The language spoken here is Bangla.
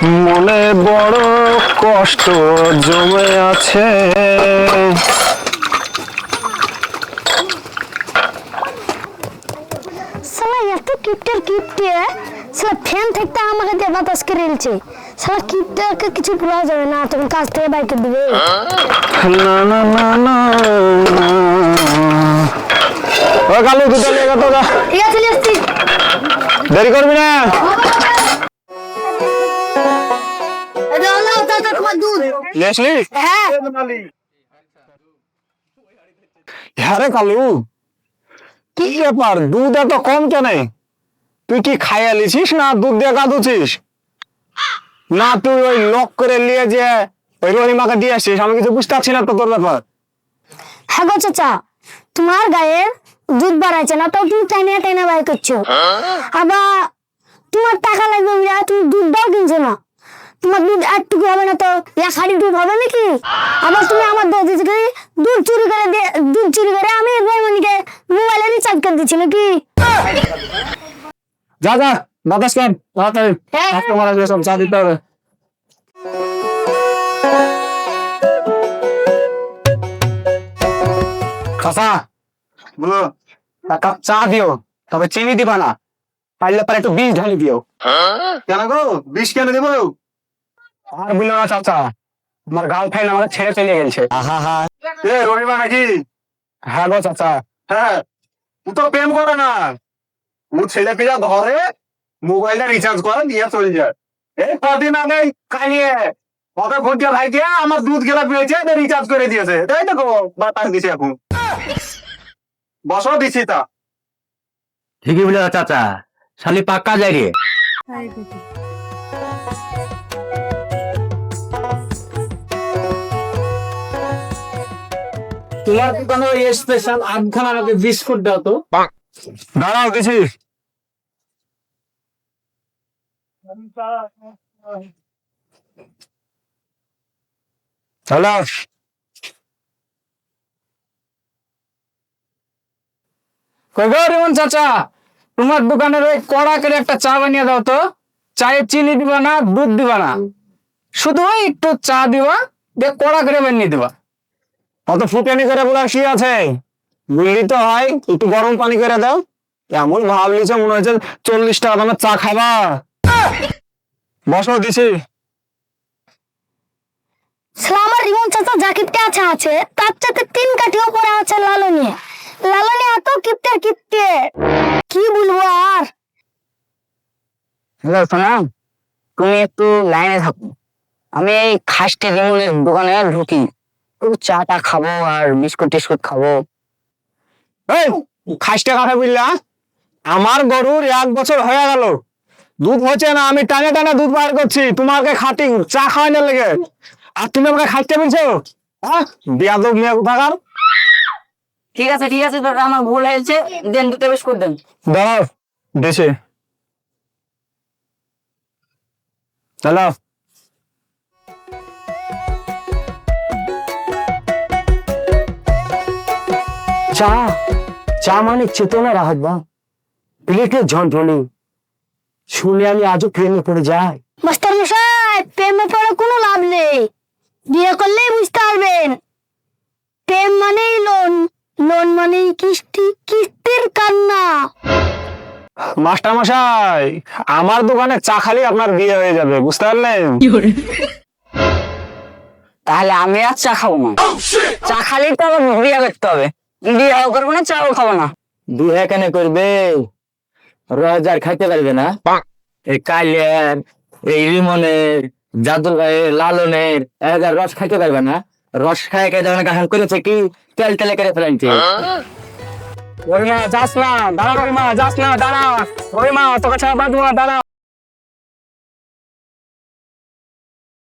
মনে বড় কষ্ট জমে আছে। সালা এত কিপ্টের কিপ্টে সালা ফ্যান থাকতে আমাকে দিয়ে বাতাস করে সালা কিপ্টেকে কিছু বলা যাবে না তখন কাজ থেকে বাইকে দিবে। না না না না। ও কালু দুটো লেগে তো ঠিক আছে দেরি করবি না। দুধ। হ্যাঁ। হ্যাঁ রে কালু কি ব্যাপার? দুধ এত কম কেন? তুই কি খাইয়া লিছিস না দুধ দিয়ে গাদুছিস না তুই ওই লক করে নিয়ে যে ওই রহিমাকে দিয়ে আসছিস আমি কিছু বুঝতে পারছি না তো তোর ব্যাপার। হ্যাঁ গো চাচা তোমার গায়ে দুধ বাড়াইছে না তাও তুমি টাইনে টাইনে বাই করছ। আবার তোমার টাকা লাগবে তুমি না তোমার দুধ একটুকু হবে না তো? এক হাড়ি দুধ হবে নাকি? আবার তুমি আমার দিচ্ছ দুধ চুরি করে দুধ চুরি করে আমি রহিমনিকে মোবাইলে রিচার্জ করে দিচ্ছি নাকি? যা যা বাতাস কেন তাড়াতাড়ি। হ্যাঁ। কাস্টমার আসবে সব চা দিতে হবে। খাসা বলো। কাপ চা দিও তবে চিনি দিবা না। পারলে পরে একটু বিষ ঢালি দিও। কেন গো? বিষ কেন দেবো? আর বলল না চাচা? আমার গার্লফ্রেন্ড আমাকে ছেড়ে চলে গেছে। এ রবিবার নাকি? হ্যাঁ গো চাচা। হ্যাঁ ও তো প্রেম করে না। ও ছেলে পেলা ঘরে মোবাইলটা রিচার্জ করে দিয়ে চলে যায়। এই কদিন আগে কালিয়ে ওকে ফোন দিয়ে ভাই দিয়ে আমার দুধ গেলা পেয়েছে রিচার্জ করে দিয়েছে। তাই তো গো বাতাস দিছে এখন। বসো দিছি তা। ঠিকই বলে চাচা। শালি পাক্কা যায় রে তোমার দোকানে ওই স্পেশাল আধখানা আমাকে বিস্কুট দাও তো। দাঁড়াও দিছি। হ্যালো। রিমন চাচা তোমার দোকানের ওই কড়া করে একটা চা বানিয়ে দাও তো। চায়ে চিনি দিবা না দুধ দিবা না। শুধু একটু চা দিবা দিয়ে কড়া করে বানিয়ে দিবা। অত ফুটানি করে বলার কি আছে? বুঝলি তো হয় একটু গরম পানি করে দাও। এমন ভাব মনে হচ্ছে চল্লিশ টাকা দামের চা খাবা। বসো দিছি। আমার রিমন চাচা যা কিপ্টে আছে আছে। তার চাতে তিন কাঠিও পরে আছে লালনি। লালনি এত কিপ্টের কিপ্টে। কি বলব আর? হ্যালো সোনাম তুমি একটু লাইনে থাকো। আমি এই খাসটি রিমনের দোকানে ঢুকি। একটু চাটা খাব আর বিস্কুট টিস্কুট খাব। এই খাসটা কথা বুঝলা আমার গরুর এক বছর হয়ে গেল। দুধ হচ্ছে না আমি টানে টানে দুধ বার করছি তোমাকে খাটি চা খাওয়াই না লেগে। আর তুমি আমাকে খাইতে বলছো? হ্যাঁ বিয়াদব মেয়ে কোথাকার? ঠিক আছে ঠিক আছে দাদা আমার ভুল হয়েছে। দেন দুটো বিস্কুট দেন। দাঁড়াও দেশে দাঁড়াও। চা? চা মানে চেতনা রাহত বা প্লেটের যন্ত্রণে। শুনে আমি আজও প্রেমে পড়ে যাই। মাস্টার মশাই প্রেমে পড়ে কোনো লাভ নেই। বিয়ে করলেই বুঝতে পারবেন। প্রেম মানেই লোন। লোন মানেই কিস্তি কিস্তির কান্না। মাস্টার মশাই আমার দোকানে চা খালি আপনার বিয়ে হয়ে যাবে বুঝতে পারলেন? তাহলে আমি আর চা খাব না। চা খালি তো আবার বিয়ে করতে হবে। বিয়েও করব না চাও খাব না। বিয়ে কেন করবে? রোজার খাইতে পারবে না। এই কালিয়ার এই রিমনের জাদুর লালনের এদের রস খাইতে পারবে না। রস খাই খাই যখন গান করেছে কি? তেল তেলে করে ফেলাইছে। ওই মা যাস না দাঁড়া ওই মা যাস না দাঁড়া। ওই মা তোকে ছাড়া বাঁধবো না দাঁড়া।